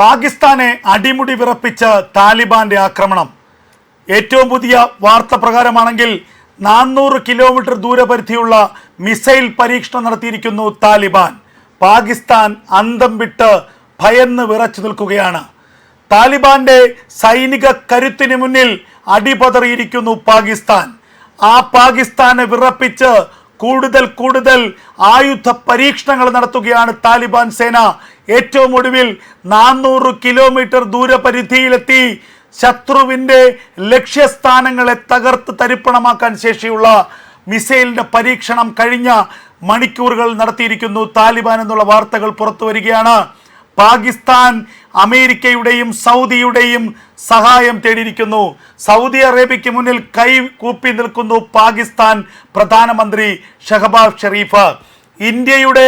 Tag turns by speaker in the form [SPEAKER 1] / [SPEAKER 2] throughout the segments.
[SPEAKER 1] പാകിസ്ഥാനെ അടിമുടി വിറപ്പിച്ച താലിബാന്റെ ആക്രമണം. ഏറ്റവും പുതിയ വാർത്ത പ്രകാരമാണെങ്കിൽ നാനൂറ് കിലോമീറ്റർ ദൂരപരിധിയുള്ള മിസൈൽ പരീക്ഷണം നടത്തിയിരിക്കുന്നു താലിബാൻ. പാകിസ്ഥാൻ അന്തം വിട്ട് ഭയന്ന് വിറച്ചു നിൽക്കുകയാണ്. താലിബാന്റെ സൈനിക കരുത്തിന് മുന്നിൽ അടിപതറിയിരിക്കുന്നു പാകിസ്ഥാൻ. ആ പാകിസ്ഥാനെ വിറപ്പിച്ച് കൂടുതൽ കൂടുതൽ ആയുധ പരീക്ഷണങ്ങൾ നടത്തുകയാണ് താലിബാൻ സേന. ഏറ്റവും ഒടുവിൽ നാനൂറ് കിലോമീറ്റർ ദൂരപരിധിയിലെത്തി ശത്രുവിന്റെ ലക്ഷ്യസ്ഥാനങ്ങളെ തകർത്ത് തരിപ്പണമാക്കാൻ ശേഷിയുള്ള മിസൈലിന്റെ പരീക്ഷണം കഴിഞ്ഞ മണിക്കൂറുകൾ നടത്തിയിരിക്കുന്നു. താലിബാൻ എന്നുള്ള വാർത്തകൾ പുറത്തു വരികയാണ്. പാകിസ്ഥാൻ അമേരിക്കയുടെയും സൗദിയുടെയും സഹായം തേടിയിരിക്കുന്നു. സൗദി അറേബ്യയ്ക്ക് മുന്നിൽ കൈ കൂപ്പി നിൽക്കുന്നു പാകിസ്ഥാൻ പ്രധാനമന്ത്രി ഷഹബാസ് ഷെറീഫ് ഇന്ത്യയുടെ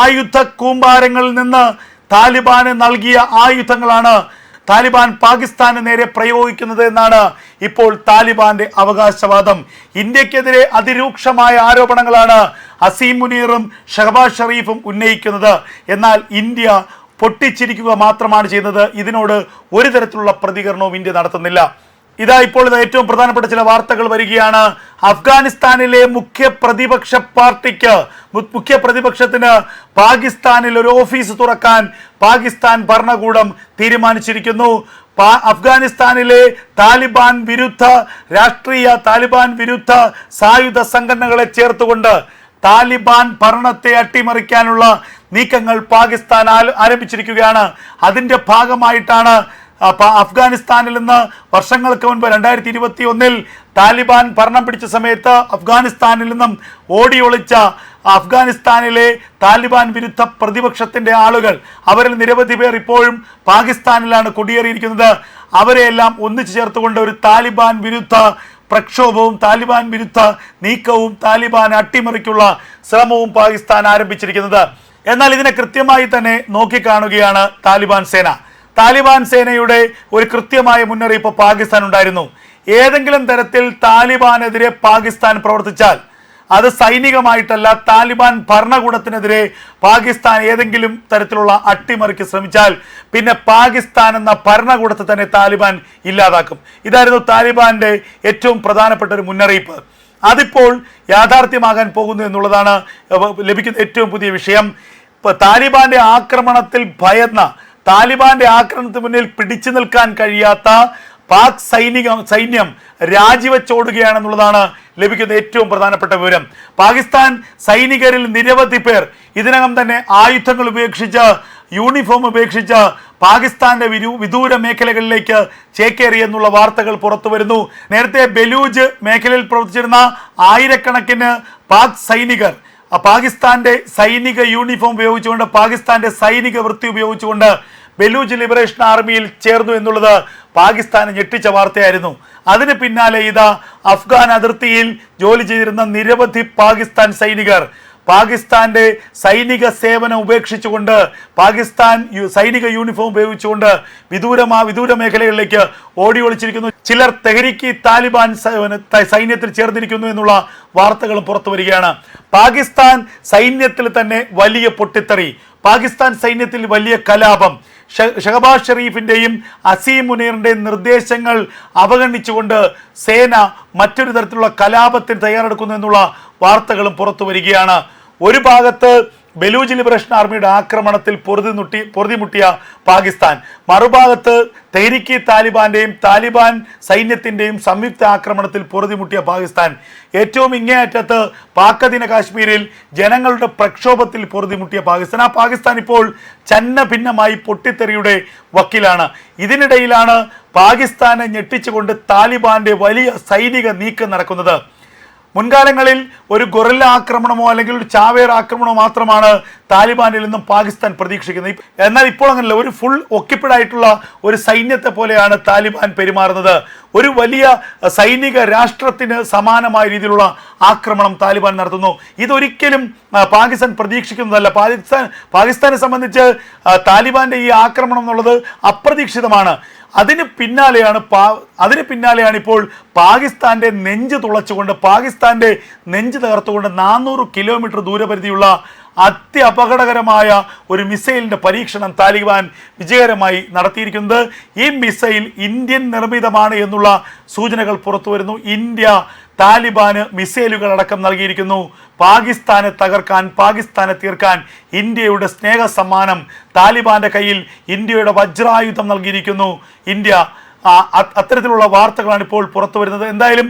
[SPEAKER 1] ആയുധ കൂമ്പാരങ്ങളിൽ നിന്ന് താലിബാന് നൽകിയ ആയുധങ്ങളാണ് താലിബാൻ പാകിസ്ഥാന് നേരെ പ്രയോഗിക്കുന്നത് എന്നാണ് ഇപ്പോൾ താലിബാന്റെ അവകാശവാദം. ഇന്ത്യക്കെതിരെ അതിരൂക്ഷമായ ആരോപണങ്ങളാണ് അസീം മുനീറും ഷഹബാസ് ഷെറീഫും ഉന്നയിക്കുന്നത്. എന്നാൽ ഇന്ത്യ പൊട്ടിച്ചിരിക്കുക മാത്രമാണ് ചെയ്യുന്നത്. ഇതിനോട് ഒരു തരത്തിലുള്ള പ്രതികരണവും ഇന്ത്യ നടത്തുന്നില്ല. ഇതാ ഇപ്പോൾ ഏറ്റവും പ്രധാനപ്പെട്ട ചില വാർത്തകൾ വരികയാണ്. അഫ്ഗാനിസ്ഥാനിലെ മുഖ്യ പ്രതിപക്ഷ പാർട്ടിക്ക് മുഖ്യ പ്രതിപക്ഷത്തിന് പാകിസ്ഥാനിൽ ഒരു ഓഫീസ് തുറക്കാൻ പാകിസ്ഥാൻ ഭരണകൂടം തീരുമാനിച്ചിരിക്കുന്നു. അഫ്ഗാനിസ്ഥാനിലെ താലിബാൻ വിരുദ്ധ രാഷ്ട്രീയ താലിബാൻ വിരുദ്ധ സായുധ സംഘടനകളെ ചേർത്തുകൊണ്ട് താലിബാൻ ഭരണത്തെ അട്ടിമറിക്കാനുള്ള നീക്കങ്ങൾ പാകിസ്ഥാൻ ആരംഭിച്ചിരിക്കുകയാണ്. അതിന്റെ ഭാഗമായിട്ടാണ് പ- അഫ്ഗാനിസ്ഥാനിൽ നിന്ന് വർഷങ്ങൾക്ക് മുൻപ് രണ്ടായിരത്തി ഇരുപത്തി ഒന്നിൽ താലിബാൻ ഭരണം പിടിച്ച സമയത്ത് അഫ്ഗാനിസ്ഥാനിൽ നിന്നും ഓടി ഒളിച്ച അഫ്ഗാനിസ്ഥാനിലെ താലിബാൻ വിരുദ്ധ പ്രതിപക്ഷത്തിന്റെ ആളുകൾ അവരിൽ നിരവധി പേർ ഇപ്പോഴും പാകിസ്ഥാനിലാണ് കുടിയേറിയിരിക്കുന്നത്. അവരെയെല്ലാം ഒന്നിച്ചു ചേർത്തുകൊണ്ട് ഒരു താലിബാൻ വിരുദ്ധ പ്രക്ഷോഭവും താലിബാൻ വിരുദ്ധ നീക്കവും താലിബാൻ അട്ടിമറിക്കുള്ള ശ്രമവും പാകിസ്ഥാൻ ആരംഭിച്ചിരിക്കുന്നത്. എന്നാൽ ഇതിനെ കൃത്യമായി തന്നെ നോക്കിക്കാണുകയാണ് താലിബാൻ സേന. താലിബാൻ സേനയുടെ ഒരു കൃത്യമായ മുന്നറിയിപ്പ് പാകിസ്ഥാൻ ഉണ്ടായിരുന്നു ഏതെങ്കിലും തരത്തിൽ താലിബാനെതിരെ പാകിസ്ഥാൻ പ്രവർത്തിച്ചാൽ അത് സൈനികമായിട്ടല്ല താലിബാൻ ഭരണകൂടത്തിനെതിരെ പാകിസ്ഥാൻ ഏതെങ്കിലും തരത്തിലുള്ള അട്ടിമറിക്ക് ശ്രമിച്ചാൽ പിന്നെ പാകിസ്ഥാൻ എന്ന ഭരണകൂടത്തെ തന്നെ താലിബാൻ ഇല്ലാതാക്കും. ഇതായിരുന്നു താലിബാന്റെ ഏറ്റവും പ്രധാനപ്പെട്ട ഒരു മുന്നറിയിപ്പ്. അതിപ്പോൾ യാഥാർത്ഥ്യമാകാൻ പോകുന്നു എന്നുള്ളതാണ് ലഭിക്കുന്ന ഏറ്റവും പുതിയ വിഷയം. താലിബാന്റെ ആക്രമണത്തിൽ ഭയന്ന താലിബാന്റെ ആക്രമണത്തിന് മുന്നിൽ പിടിച്ചു നിൽക്കാൻ കഴിയാത്ത പാക് സൈനിക സൈന്യം രാജിവെച്ചോടുകയാണെന്നുള്ളതാണ് ലഭിക്കുന്ന ഏറ്റവും പ്രധാനപ്പെട്ട വിവരം. പാകിസ്ഥാൻ സൈനികരിൽ നിരവധി പേർ ഇതിനകം തന്നെ ആയുധങ്ങൾ ഉപേക്ഷിച്ച് യൂണിഫോം ഉപേക്ഷിച്ച് പാകിസ്ഥാന്റെ വിരു വിദൂര മേഖലകളിലേക്ക് ചേക്കേറി എന്നുള്ള വാർത്തകൾ പുറത്തു വരുന്നു നേരത്തെ ബലൂജ് മേഖലയിൽ പ്രവർത്തിച്ചിരുന്ന ആയിരക്കണക്കിന് പാക് സൈനികർ പാകിസ്ഥാന്റെ സൈനിക യൂണിഫോം ഉപയോഗിച്ചുകൊണ്ട് പാകിസ്ഥാന്റെ സൈനിക വൃത്തി ഉപയോഗിച്ചുകൊണ്ട് ബലൂച്ച് ലിബറേഷൻ ആർമിയിൽ ചേർന്നു എന്നുള്ളത് പാകിസ്ഥാനെ ഞെട്ടിച്ച വാർത്തയായിരുന്നു. അതിന് പിന്നാലെ ഇതാ അഫ്ഗാൻ അതിർത്തിയിൽ ജോലി ചെയ്തിരുന്ന നിരവധി പാകിസ്ഥാൻ സൈനികർ പാകിസ്ഥാന്റെ സൈനിക സേവനം ഉപേക്ഷിച്ചുകൊണ്ട് പാകിസ്ഥാൻ സൈനിക യൂണിഫോം ഉപയോഗിച്ചുകൊണ്ട് വിദൂരമാ വിദൂര മേഖലകളിലേക്ക് ഓടി ഒളിച്ചിരിക്കുന്നു. ചിലർ തെഹരിക്ക് താലിബാൻ സൈന്യത്തിൽ ചേർന്നിരിക്കുന്നു എന്നുള്ള വാർത്തകളും പുറത്തു വരികയാണ്. പാകിസ്ഥാൻ സൈന്യത്തിൽ തന്നെ വലിയ പൊട്ടിത്തെറി. പാകിസ്ഥാൻ സൈന്യത്തിൽ വലിയ കലാപം. ഷഹബാസ് ഷെറീഫിന്റെയും അസീം മുനീറിന്റെയും നിർദ്ദേശങ്ങൾ അവഗണിച്ചുകൊണ്ട് സേന മറ്റൊരു തരത്തിലുള്ള കലാപത്തിന് തയ്യാറെടുക്കുന്നു എന്നുള്ള വാർത്തകളും പുറത്തു വരികയാണ്. ഒരു ഭാഗത്ത് ബലൂജ് ലിബറേഷൻ ആർമിയുടെ ആക്രമണത്തിൽ പൊറുതി മുട്ടി പൊറുതിമുട്ടിയ പാകിസ്ഥാൻ. മറുഭാഗത്ത് തെരിക്കി താലിബാന്റെയും താലിബാൻ സൈന്യത്തിന്റെയും സംയുക്ത ആക്രമണത്തിൽ പൊറുതിമുട്ടിയ പാകിസ്ഥാൻ. ഏറ്റവും ഇങ്ങേയറ്റത്ത് പാക്കദിന കാശ്മീരിൽ ജനങ്ങളുടെ പ്രക്ഷോഭത്തിൽ പൊറുതിമുട്ടിയ പാകിസ്ഥാൻ. ആ പാകിസ്ഥാൻ ഇപ്പോൾ ചന്ന ഭിന്നമായി പൊട്ടിത്തെറിയുടെ വക്കിലാണ്. ഇതിനിടയിലാണ് പാകിസ്ഥാനെ ഞെട്ടിച്ചുകൊണ്ട് താലിബാന്റെ വലിയ സൈനിക നീക്കം നടക്കുന്നത്. മുൻകാലങ്ങളിൽ ഒരു ഗൊറില്ല ആക്രമണമോ അല്ലെങ്കിൽ ഒരു ചാവേർ ആക്രമണമോ മാത്രമാണ് താലിബാനിൽ നിന്നും പാകിസ്ഥാൻ പ്രതീക്ഷിക്കുന്നത്. എന്നാൽ ഇപ്പോൾ അങ്ങനെയല്ല ഒരു ഫുൾ ഒക്യുപ്പിഡ് ആയിട്ടുള്ള ഒരു സൈന്യത്തെ പോലെയാണ് താലിബാൻ പെരുമാറുന്നത്. ഒരു വലിയ സൈനിക രാഷ്ട്രത്തിന് സമാനമായ രീതിയിലുള്ള ആക്രമണം താലിബാൻ നടത്തുന്നു. ഇതൊരിക്കലും പാകിസ്ഥാൻ പ്രതീക്ഷിക്കുന്നതല്ല. പാകിസ്ഥാൻ പാകിസ്ഥാനെ സംബന്ധിച്ച് താലിബാന്റെ ഈ ആക്രമണം എന്നുള്ളത് അപ്രതീക്ഷിതമാണ്. അതിന് പിന്നാലെയാണ് പാ അതിന് പിന്നാലെയാണ് ഇപ്പോൾ പാകിസ്ഥാന്റെ നെഞ്ച് തുളച്ചുകൊണ്ട് പാകിസ്ഥാന്റെ നെഞ്ച് തകർത്തുകൊണ്ട് നാനൂറ് കിലോമീറ്റർ ദൂരപരിധിയുള്ള അത്യപകടകരമായ ഒരു മിസൈലിന്റെ പരീക്ഷണം താലിബാൻ വിജയകരമായി നടത്തിയിരിക്കുന്നത്. ഈ മിസൈൽ ഇന്ത്യൻ നിർമ്മിതമാണ് എന്നുള്ള സൂചനകൾ പുറത്തു വരുന്നു. ഇന്ത്യ താലിബാന് മിസൈലുകൾ അടക്കം നൽകിയിരിക്കുന്നു. പാകിസ്ഥാനെ തകർക്കാൻ പാകിസ്ഥാനെ തീർക്കാൻ ഇന്ത്യയുടെ സ്നേഹ സമ്മാനം താലിബാന്റെ കയ്യിൽ ഇന്ത്യയുടെ വജ്രായുധം നൽകിയിരിക്കുന്നു. ഇന്ത്യ അത്തരത്തിലുള്ള വാർത്തകളാണ് ഇപ്പോൾ പുറത്തു വരുന്നത്. എന്തായാലും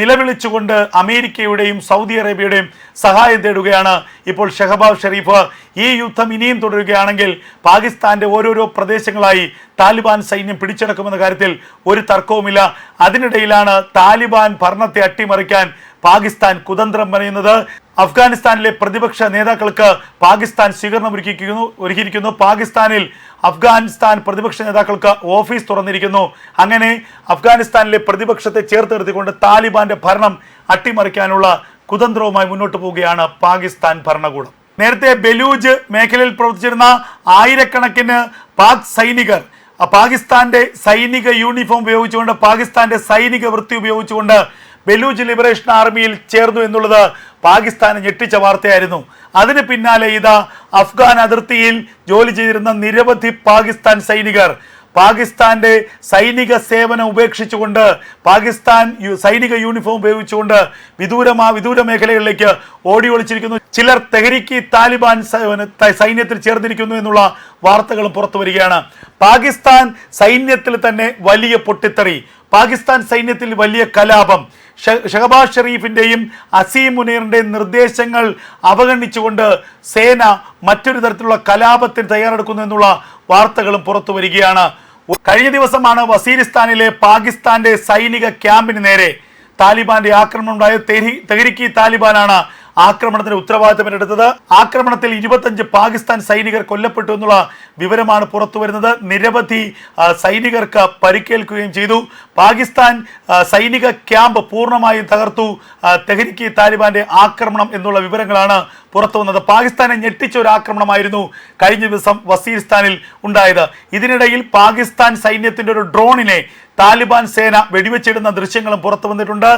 [SPEAKER 1] നിലവിളിച്ചുകൊണ്ട് അമേരിക്കയുടെയും സൗദി അറേബ്യയുടെയും സഹായം തേടുകയാണ് ഇപ്പോൾ ഷെഹബാബ് ഷെരീഫ്. ഈ യുദ്ധം ഇനിയും തുടരുകയാണെങ്കിൽ പാകിസ്ഥാന്റെ ഓരോരോ പ്രദേശങ്ങളായി താലിബാൻ സൈന്യം പിടിച്ചെടുക്കുമെന്ന കാര്യത്തിൽ ഒരു തർക്കവുമില്ല. അതിനിടയിലാണ് താലിബാൻ ഭരണത്തെ അട്ടിമറിക്കാൻ പാകിസ്ഥാൻ കുതന്ത്രം പറയുന്നത്. അഫ്ഗാനിസ്ഥാനിലെ പ്രതിപക്ഷ നേതാക്കൾക്ക് പാകിസ്ഥാൻ സ്വീകരണം ഒരുക്കിയിരിക്കുന്നു ഒരുക്കിയിരിക്കുന്നു. പാകിസ്ഥാനിൽ അഫ്ഗാനിസ്ഥാൻ പ്രതിപക്ഷ നേതാക്കൾക്ക് ഓഫീസ് തുറന്നിരിക്കുന്നു. അങ്ങനെ അഫ്ഗാനിസ്ഥാനിലെ പ്രതിപക്ഷത്തെ ചേർത്ത് നിർത്തിക്കൊണ്ട് താലിബാന്റെ ഭരണം അട്ടിമറിക്കാനുള്ള കുതന്ത്രവുമായി മുന്നോട്ട് പോവുകയാണ് പാകിസ്ഥാൻ ഭരണകൂടം. നേരത്തെ ബലൂജ് മേഖലയിൽ പ്രവർത്തിച്ചിരുന്ന ആയിരക്കണക്കിന് പാക് സൈനികർ പാകിസ്ഥാന്റെ സൈനിക യൂണിഫോം ഉപയോഗിച്ചുകൊണ്ട് പാകിസ്ഥാന്റെ സൈനിക വൃത്തി ഉപയോഗിച്ചുകൊണ്ട് ബലൂജ് ലിബറേഷൻ ആർമിയിൽ ചേർന്നു എന്നുള്ളത് പാകിസ്ഥാനെ ഞെട്ടിച്ച വാർത്തയായിരുന്നു. അതിന് പിന്നാലെ ഇതാ അഫ്ഗാൻ അതിർത്തിയിൽ ജോലി ചെയ്തിരുന്ന നിരവധി പാകിസ്ഥാൻ സൈനികർ പാകിസ്ഥാന്റെ സൈനിക സേവനം ഉപേക്ഷിച്ചുകൊണ്ട് പാകിസ്ഥാൻ സൈനിക യൂണിഫോം ഉപയോഗിച്ചുകൊണ്ട് വിദൂരമാ വിദൂര മേഖലകളിലേക്ക് ഓടി ഒളിച്ചിരിക്കുന്നു. ചിലർ തെഹരിക്ക് താലിബാൻ സൈന്യത്തിൽ ചേർന്നിരിക്കുന്നു എന്നുള്ള വാർത്തകളും പുറത്തു വരികയാണ്. പാകിസ്ഥാൻ സൈന്യത്തിൽ തന്നെ വലിയ പൊട്ടിത്തെറി. പാകിസ്ഥാൻ സൈന്യത്തിൽ വലിയ കലാപം. ഷഹബാസ് ഷെറീഫിന്റെയും അസീം മുനീറിന്റെയും നിർദ്ദേശങ്ങൾ അവഗണിച്ചുകൊണ്ട് സേന മറ്റൊരു തരത്തിലുള്ള കലാപത്തിന് തയ്യാറെടുക്കുന്നു എന്നുള്ള വാർത്തകളും പുറത്തു വരികയാണ്. കഴിഞ്ഞ ദിവസമാണ് വസീരിസ്ഥാനിലെ പാകിസ്ഥാന്റെ സൈനിക ക്യാമ്പിന് നേരെ താലിബാന്റെ ആക്രമണം ഉണ്ടായ തെഹി- തെഹ്രിക്കി താലിബാനാണ് ആക്രമണത്തിന് ഉത്തരവാദിത്തം ഏറ്റെടുത്തത്. ആക്രമണത്തിൽ ഇരുപത്തഞ്ച് പാകിസ്ഥാൻ സൈനികർ കൊല്ലപ്പെട്ടു എന്നുള്ള വിവരമാണ് പുറത്തുവരുന്നത് നിരവധി സൈനികർക്ക് പരിക്കേൽക്കുകയും ചെയ്തു. പാകിസ്ഥാൻ സൈനിക ക്യാമ്പ് പൂർണമായും തകർത്തു. തെഹരിക്കി താലിബാന്റെ ആക്രമണം എന്നുള്ള വിവരങ്ങളാണ് പുറത്തു വന്നത്. പാകിസ്ഥാനെ ഞെട്ടിച്ച ഒരു ആക്രമണമായിരുന്നു കഴിഞ്ഞ ദിവസം വസീർസ്ഥാനിൽ ഉണ്ടായത്. ഇതിനിടയിൽ പാകിസ്ഥാൻ സൈന്യത്തിന്റെ ഒരു ഡ്രോണിനെ താലിബാൻ സേന വെടിവെച്ചിടുന്ന ദൃശ്യങ്ങളും പുറത്തു വന്നിട്ടുണ്ട്.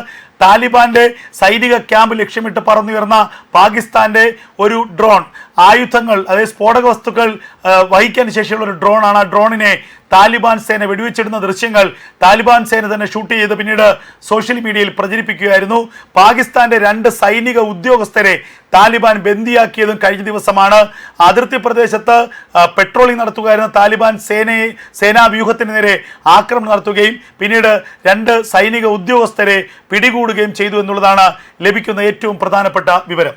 [SPEAKER 1] താലിബാന്റെ സൈനിക ക്യാമ്പ് ലക്ഷ്യമിട്ട് പറന്നുയർന്ന പാകിസ്ഥാന്റെ ഒരു ഡ്രോൺ ആയുധങ്ങൾ അതായത് സ്ഫോടക വസ്തുക്കൾ വഹിക്കാൻ ശേഷിയുള്ള ഒരു ഡ്രോണാണ്. ആ ഡ്രോണിനെ താലിബാൻ സേന വെടിവെച്ചിടുന്ന ദൃശ്യങ്ങൾ താലിബാൻ സേന തന്നെ ഷൂട്ട് ചെയ്ത് പിന്നീട് സോഷ്യൽ മീഡിയയിൽ പ്രചരിപ്പിക്കുകയായിരുന്നു. പാകിസ്ഥാന്റെ രണ്ട് സൈനിക ഉദ്യോഗസ്ഥരെ താലിബാൻ ബന്ദിയാക്കിയതും കഴിഞ്ഞ ദിവസമാണ്. അതിർത്തി പ്രദേശത്ത് പെട്രോളിംഗ് നടത്തുകയായിരുന്ന താലിബാൻ സേനയെ സേനാവ്യൂഹത്തിന് നേരെ ആക്രമണം നടത്തുകയും പിന്നീട് രണ്ട് സൈനിക ഉദ്യോഗസ്ഥരെ പിടികൂടുകയും ചെയ്തു എന്നുള്ളതാണ് ലഭിക്കുന്ന ഏറ്റവും പ്രധാനപ്പെട്ട വിവരം.